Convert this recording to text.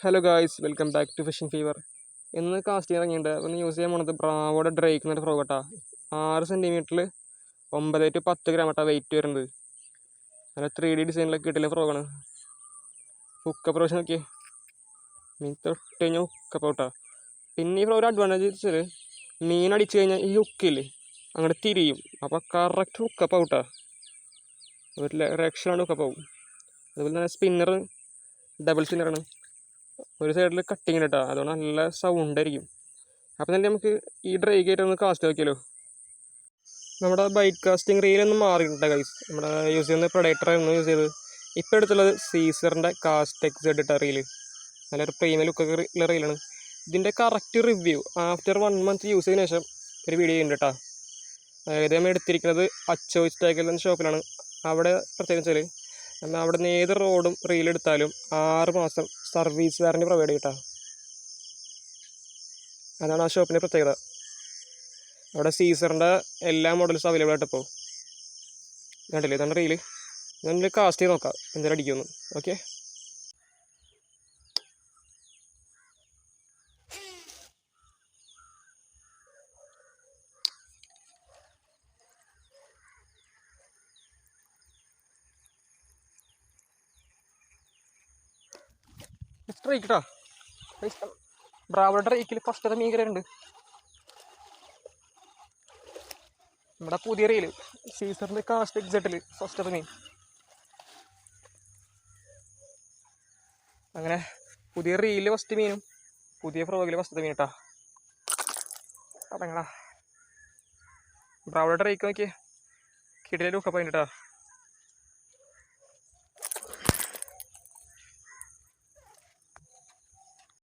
Hello guys welcome back to fishing fever ഇന്ന് casting ഇറങ്ങിയിട്ടുണ്ട്. ഒന്ന് യൂസ് ചെയ്യാൻ പോണത് ബ്രാവോടെ ഡ്രേക്ക് എന്നൊരു ഫ്രോഗ് കേട്ടോ ആറ് സെന്റിമീറ്ററിൽ ഒമ്പത് ടു പത്ത് ഗ്രാം കേട്ടോ വെയിറ്റ് വരുന്നത്. നല്ല ത്രീ ഡി ഡിസൈനിലൊക്കെ കിട്ടില്ല ഫ്രോഗാണ് ഹുക്ക് അപ്രോഷൻ നോക്കിയേ. മീൻ തൊട്ട് കഴിഞ്ഞാൽ ഹുക്കപ്പ് കേട്ടോ പിന്നെ ഈ ഫ്രോ ഒരു അഡ്വാന്റേജ് വെച്ചാൽ മീൻ അടിച്ചു കഴിഞ്ഞാൽ ഈ ഹുക്കില്ലേ അങ്ങോട്ട് തിരിയും. അപ്പോൾ കറക്റ്റ് ഹുക്കപ്പ് ഔട്ടാ ഒരു രക്ഷയാണ് ഹുക്കപ്പ് ആവും. അതുപോലെ തന്നെ സ്പിന്നർ ഡബിൾ സ്പിന്നറാണ് ഒരു സൈഡിൽ കട്ടിങ് കേട്ടോ അതുകൊണ്ട് നല്ല സൗണ്ട് ആയിരിക്കും. അപ്പം തന്നെ നമുക്ക് ഈ ഡ്രൈ ആയിട്ട് ഒന്ന് കാസ്റ്റ് നോക്കിയാലോ നമ്മുടെ ബൈറ്റ് കാസ്റ്റിംഗ് റീലൊന്നും മാറിയിട്ടുണ്ട് ഗൈസ് നമ്മുടെ യൂസ് ചെയ്യുന്ന പ്രൊഡക്ടർ ആയിരുന്നു യൂസ് ചെയ്തത്. ഇപ്പോൾ എടുത്തുള്ളത് സീസറിന്റെ കാസ്റ്റ് എക്സ് ഇട്ട റീൽ നല്ലൊരു പ്രീമിയം ലുക്കൊക്കെ ഉള്ള റീലാണ് ഇതിന്റെ correct review after one month use ചെയ്തതിന് ശേഷം ഒരു വീഡിയോ ഉണ്ട് കേട്ടോ അതായത് നമ്മൾ എടുത്തിരിക്കുന്നത് അച്ചോയ്സ് ടാക്കൽ എന്ന ഷോപ്പിലാണ് അവിടെ പ്രത്യേകിച്ച് വെച്ചാൽ നമ്മൾ അവിടെ നിന്ന് ഏത് റോഡും റീൽ എടുത്താലും ആറ് മാസം സർവീസ് വാറന്റി പ്രൊവൈഡ് ചെയ്യട്ടോ. അതാണ് ആ ഷോപ്പിന്റെ പ്രത്യേകത. അവിടെ സീസറിന്റെ എല്ലാ മോഡൽസും അവൈലബിൾ ആയിട്ട് ഇപ്പോൾ കണ്ടില്ലേ? ഇതാണ് റീൽ ഞാൻ കാസ്റ്റ് ചെയ്ത് നോക്കാം. എന്തായാലും അടിക്കുമെന്ന്. ഓക്കെ സ്ട്രൈക്ക് കേട്ടോ ബ്രാവോയുടെ റേക്കിൽ ഫസ്റ്റത്തെ മീൻ മീൻകരുണ്ട് നമ്മുടെ പുതിയ റീൽ. സീസറിന്റെ കാസ്റ്റ് എക്സെറ്റിൽ ഫസ്റ്റത്തെ മീൻ. അങ്ങനെ പുതിയ റീലിൽ ഫസ്റ്റ് മീനും പുതിയ ഫ്രോഗിൽ ഫസ്റ്റത്തെ മീൻ കേട്ടാ അടങ്ങടാ ബ്രാവോയുടെ റേക്ക് നോക്കിയേ. കിടിലെ ലുക്കപ്പ് കേട്ടോ